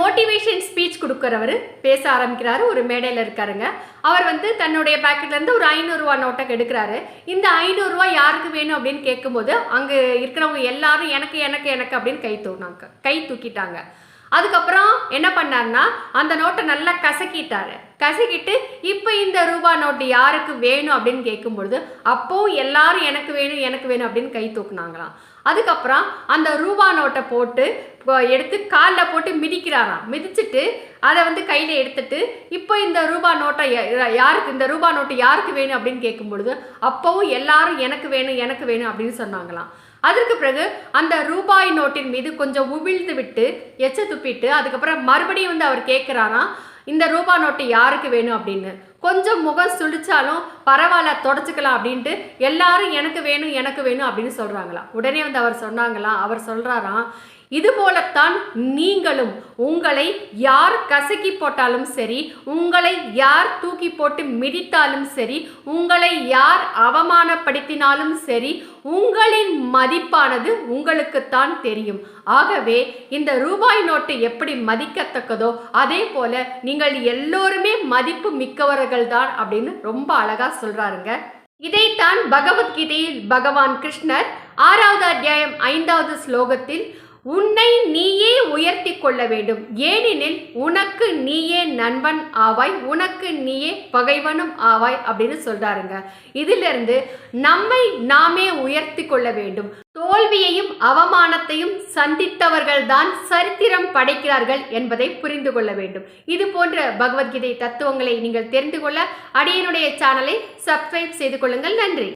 Motivation speech கொடுக்குறவர் பேச ஆரம்பிக்கிறாரு. ஒரு மேடையில் இருக்காருங்க. அவர் வந்து தன்னுடைய பேக்கெட்லேருந்து ஒரு ஐநூறுரூவா நோட்டை எடுக்கிறாரு இந்த ஐநூறுரூவா யாருக்கு வேணும் அப்படின்னு கேட்கும்போது அங்கே இருக்கிறவங்க எல்லாரும் எனக்கு எனக்கு எனக்கு அப்படின்னு கை தூக்கினாங்க கை தூக்கிட்டாங்க. அதுக்கப்புறம் என்ன பண்ணாருன்னா அந்த நோட்டை நல்லா கசக்கிட்டாரு. கசக்கிட்டு இப்போ இந்த ரூபா நோட்டு யாருக்கு வேணும் அப்படின்னு கேட்கும்பொழுது அப்போ எல்லாரும் எனக்கு வேணும் எனக்கு வேணும் அப்படின்னு கை தூக்குனாங்களாம். அதுக்கப்புறம் அந்த ரூபா நோட்டை போட்டு எடுத்து காலில் போட்டு மிதிக்கிறாராம். மிதிச்சிட்டு அதை வந்து கையில் எடுத்துட்டு இப்போ இந்த ரூபா நோட்டை யாருக்கு இந்த ரூபா நோட்டு யாருக்கு வேணும் அப்படின்னு கேட்கும்பொழுது அப்போவும் எல்லாரும் எனக்கு வேணும் எனக்கு வேணும் அப்படின்னு சொன்னாங்களாம். அதற்கு பிறகு அந்த ரூபாய் நோட்டின் மீது கொஞ்சம் உமிழ்ந்து விட்டு எச்ச துப்பிட்டு அதுக்கப்புறம் மறுபடியும் வந்து அவர் கேட்குறாராம் இந்த ரூபா நோட்டு யாருக்கு வேணும் அப்படின்னு. கொஞ்சம் முகம் சுழிச்சாலும் பரவாயில்ல தொடச்சிக்கலாம் அப்படின்ட்டு எல்லாரும் எனக்கு வேணும் எனக்கு வேணும் அப்படின்னு சொல்கிறாங்களாம் உடனே வந்து அவர் சொன்னாங்களாம் அவர் சொல்கிறாராம் இது போலத்தான் நீங்களும் உங்களை யார் கசக்கி போட்டாலும் சரி உங்களை யார் தூக்கி போட்டு மிதித்தாலும் சரி உங்களை யார் அவமானப்படுத்தினாலும் சரி உங்களின் மதிப்பானது உங்களுக்குத்தான் தெரியும். ஆகவே இந்த ரூபாய் நோட்டு எப்படி மதிக்கத்தக்கதோ அதே போல நீங்கள் எல்லோருமே மதிப்பு மிக்கவர்கள் தான் அப்படின்னு ரொம்ப அழகா சொல்றாருங்க. இதைத்தான் பகவத்கீதையில் பகவான் கிருஷ்ணர் ஆறாவது அத்தியாயம் ஐந்தாவது ஸ்லோகத்தில் உன்னை நீயே உயர்த்தி கொள்ள வேண்டும். ஏனெனில் உனக்கு நீயே நண்பன் ஆவாய் உனக்கு நீயே பகைவனும் ஆவாய் அப்படின்னு சொல்றாருங்க. இதிலிருந்து நம்மை நாமே உயர்த்தி கொள்ள வேண்டும். தோல்வியையும் அவமானத்தையும் சந்தித்தவர்கள்தான் சரித்திரம் படைக்கிறார்கள் என்பதை புரிந்து கொள்ள வேண்டும். இது போன்ற பகவத்கீதை தத்துவங்களை நீங்கள் தெரிந்து கொள்ள அடியனுடைய சேனலை சப்ஸ்கிரைப் செய்து கொள்ளுங்கள். நன்றி.